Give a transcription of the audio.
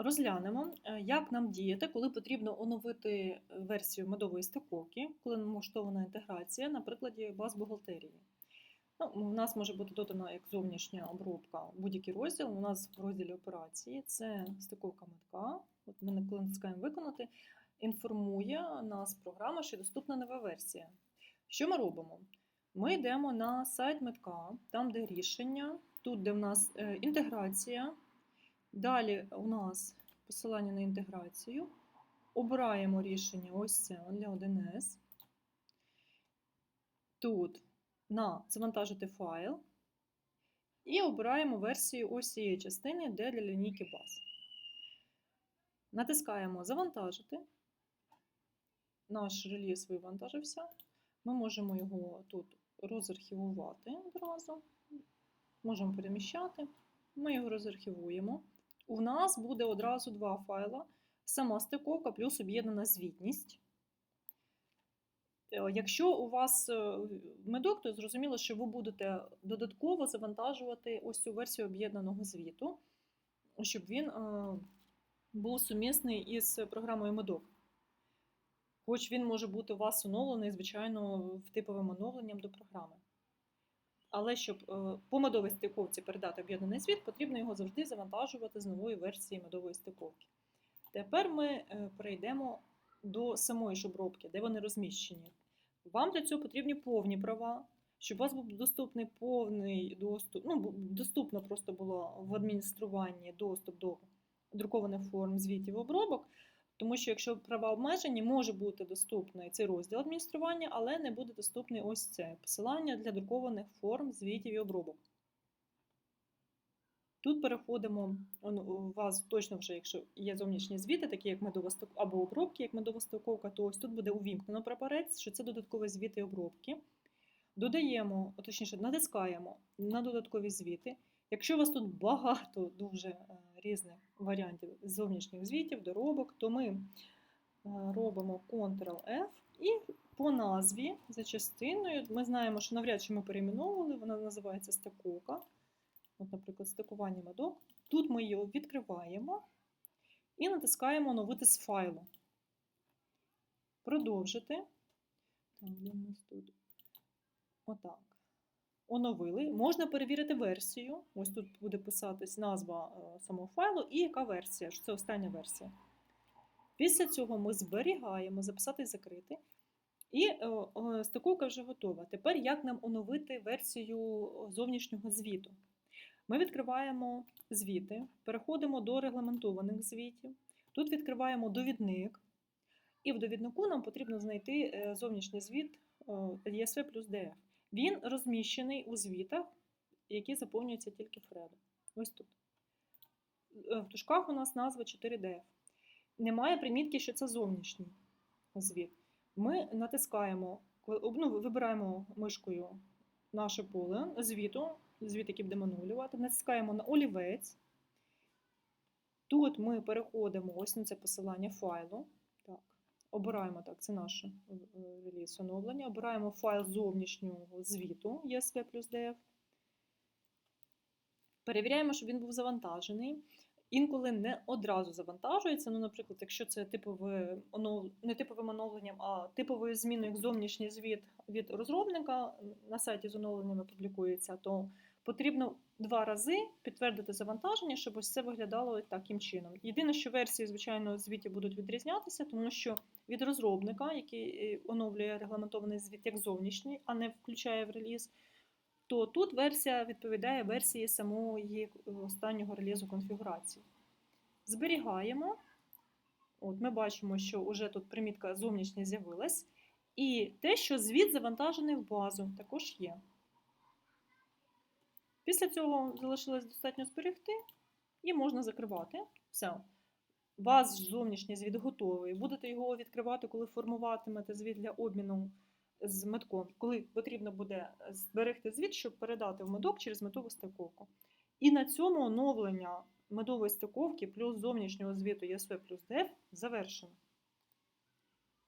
Розглянемо, е, як нам діяти, коли потрібно оновити е, версію медової стиковки, коли налаштована інтеграція на прикладі баз бухгалтерії. Ну, у нас може бути додана як зовнішня обробка будь-який розділ. У нас в розділі операції це стиковка метка. От ми натискаємо виконати, інформує нас програма, що доступна нова версія. Що ми робимо? Ми йдемо на сайт метка, там, де рішення, тут, де в нас е, інтеграція. Далі у нас посилання на інтеграцію. Обираємо рішення ось це для 1С. Тут на завантажити файл. І обираємо версію ось цієї частини, де для лінійки баз. Натискаємо Завантажити. Наш реліз вивантажився. Ми можемо його тут розархівувати одразу. Можемо переміщати. Ми його розархівуємо. У нас буде одразу два файла: сама стиковка плюс об'єднана звітність. Е, Якщо у вас е, медок, то зрозуміло, що ви будете додатково завантажувати ось цю версію об'єднаного звіту, щоб він е, був сумісний із програмою медок. Хоч він може бути у вас оновлений, звичайно, в типовим оновленням до програми. Але щоб е, по медовій стиковці передати об'єднаний звіт, потрібно його завжди завантажувати з нової версії медової стиковки. Тепер ми е, перейдемо до самої ж обробки, де вони розміщені. Вам для цього потрібні повні права, щоб у вас був доступний повний доступ, ну, доступно просто було в адмініструванні доступ до друкованих форм, звітів, обробок. Тому що якщо права обмежені, може бути доступний цей розділ адміністрування, але не буде доступний ось це посилання для друкованих форм, звітів і обробок. Тут переходимо, у вас точно вже, якщо є зовнішні звіти, такі як медова або обробки, як медова стиковка, то ось тут буде увімкнено прапорець, що це додаткові звіти і обробки. Додаємо, точніше, натискаємо на додаткові звіти. Якщо у вас тут багато дуже е, різних варіантів зовнішніх звітів, доробок, то ми е, робимо Ctrl-F і по назві за частиною ми знаємо, що навряд чи ми перейменовували, вона називається стиковка. От, наприклад, стикування медок. Тут ми її відкриваємо і натискаємо оновити з файлу. Продовжити. Так, тут? Отак. Оновили. Можна перевірити версію. Ось тут буде писатись назва е, самого файлу і яка версія, що це остання версія. Після цього ми зберігаємо, записати і закрити. І е, стиковка вже готова. Тепер як нам оновити версію зовнішнього звіту? Ми відкриваємо звіти, переходимо до регламентованих звітів. Тут відкриваємо довідник, і в довіднику нам потрібно знайти е, зовнішній звіт ESV плюс DF. Він розміщений у звітах, які заповнюються тільки Фредо. Ось тут. Е, В тушках у нас назва 4DF. Немає примітки, що це зовнішній звіт. Ми натискаємо, ну, вибираємо мишкою наше поле звіту, звіт, який будемо оновлювати, натискаємо на олівець. Тут ми переходимо ось на це посилання файлу. Обираємо так, це наш е, реліз оновлення. Обираємо файл зовнішнього звіту ESV плюс DF. Перевіряємо, щоб він був завантажений. Інколи не одразу завантажується. Ну, наприклад, якщо це типове не типовим оновленням, а типовою зміною, як зовнішній звіт від розробника на сайті з оновленнями публікується, то потрібно два рази підтвердити завантаження, щоб ось це виглядало таким чином. Єдине, що версії, звичайно, звітів будуть відрізнятися, тому що від розробника, який е, оновлює регламентований звіт як зовнішній, а не включає в реліз, то тут версія відповідає версії самої останнього релізу конфігурації. Зберігаємо. От Ми бачимо, що вже тут примітка зовнішня з'явилась. І те, що звіт завантажений в базу, також є. Після цього залишилось достатньо зберегти, і можна закривати. Все. Вас зовнішній звіт готовий. Будете його відкривати, коли формуватимете звіт для обміну з медком, коли потрібно буде зберегти звіт, щоб передати в медок через медову стиковку. І на цьому оновлення медової стиковки плюс зовнішнього звіту ESV плюс DF завершено.